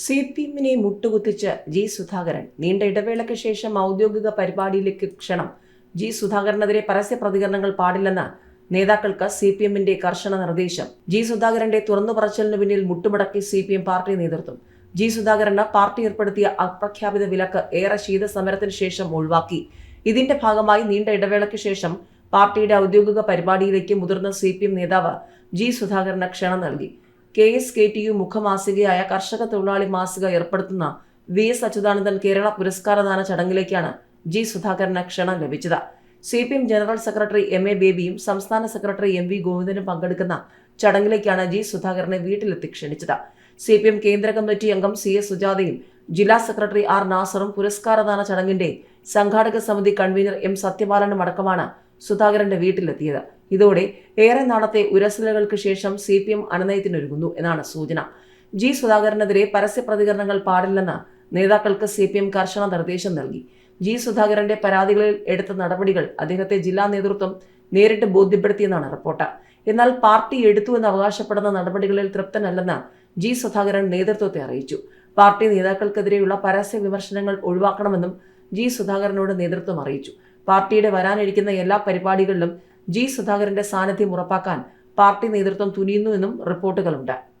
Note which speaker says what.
Speaker 1: C P എമ്മിനെ മുട്ടുകുത്തിച്ച് G Sudhakaran. നീണ്ട ഇടവേളയ്ക്ക് ശേഷം ഔദ്യോഗിക പരിപാടിയിലേക്ക് ക്ഷണം. ജി സുധാകരനെതിരെ പരസ്യ പ്രതികരണങ്ങൾ പാടില്ലെന്ന് നേതാക്കൾക്ക് സി പി എമ്മിന്റെ കർശന നിർദ്ദേശം. ജി സുധാകരന്റെ തുറന്നു പറച്ചിലിന് പിന്നിൽ മുട്ടുമടക്കി സി പി എം പാർട്ടി നേതൃത്വം. ജി സുധാകരന് പാർട്ടി ഏർപ്പെടുത്തിയ അപ്രഖ്യാപിത വിലക്ക് ഏറെ ശീതസമരത്തിന് ശേഷം ഒഴിവാക്കി. ഇതിന്റെ ഭാഗമായി നീണ്ട ഇടവേളയ്ക്ക് ശേഷം പാർട്ടിയുടെ ഔദ്യോഗിക പരിപാടിയിലേക്ക് മുതിർന്ന സി നേതാവ് ജി സുധാകരന് ക്ഷണം നൽകി. K S K T U മുഖമാസികയായ കർഷക തൊഴിലാളി മാസിക ഏർപ്പെടുത്തുന്ന വി എസ് അച്യുതാനന്ദൻ കേരള പുരസ്കാരദാന ചടങ്ങിലേക്കാണ് ജി സുധാകരന് ക്ഷണം ലഭിച്ചത്. C P M general secretary M A ബേബിയും സംസ്ഥാന സെക്രട്ടറി എം വി ഗോവിന്ദനും പങ്കെടുക്കുന്ന ചടങ്ങിലേക്കാണ് ജി സുധാകരനെ വീട്ടിലെത്തി ക്ഷണിച്ചത്. സി പി എം കേന്ദ്ര കമ്മിറ്റി അംഗം സി എസ് സുജാതയും ജില്ലാ സെക്രട്ടറി ആർ നാസറും പുരസ്കാരദാന ചടങ്ങിന്റെ സംഘാടക സമിതി കൺവീനർ എം സത്യബാലനും അടക്കമാണ് സുധാകരന്റെ വീട്ടിലെത്തിയത്. ഇതോടെ ഏറെ നാളത്തെ ഉരസലുകൾക്ക് ശേഷം സി പി എം അണനയത്തിനൊരുങ്ങുന്നു എന്നാണ് സൂചന. ജി സുധാകരനെതിരെ പരസ്യ പ്രതികരണങ്ങൾ പാടില്ലെന്ന് നേതാക്കൾക്ക് സി പി എം കർശന നിർദ്ദേശം നൽകി. ജി സുധാകരന്റെ പരാതികളിൽ എടുത്ത നടപടികൾ അദ്ദേഹത്തെ ജില്ലാ നേതൃത്വം നേരിട്ട് ബോധ്യപ്പെടുത്തിയെന്നാണ് റിപ്പോർട്ട്. എന്നാൽ പാർട്ടി എടുത്തു എന്ന് അവകാശപ്പെടുന്ന നടപടികളിൽ തൃപ്തനല്ലെന്ന് ജി സുധാകരൻ നേതൃത്വത്തെ അറിയിച്ചു. പാർട്ടി നേതാക്കൾക്കെതിരെയുള്ള പരസ്യ വിമർശനങ്ങൾ ഒഴിവാക്കണമെന്നും ജി സുധാകരനോട് നേതൃത്വം അറിയിച്ചു. പാർട്ടിയുടെ വരാനിരിക്കുന്ന എല്ലാ പരിപാടികളിലും ജി സുധാകരന്റെ സാന്നിധ്യം ഉറപ്പാക്കാൻ പാർട്ടി നേതൃത്വം തുനിയുന്നുവെന്നും റിപ്പോർട്ടുകളുണ്ട്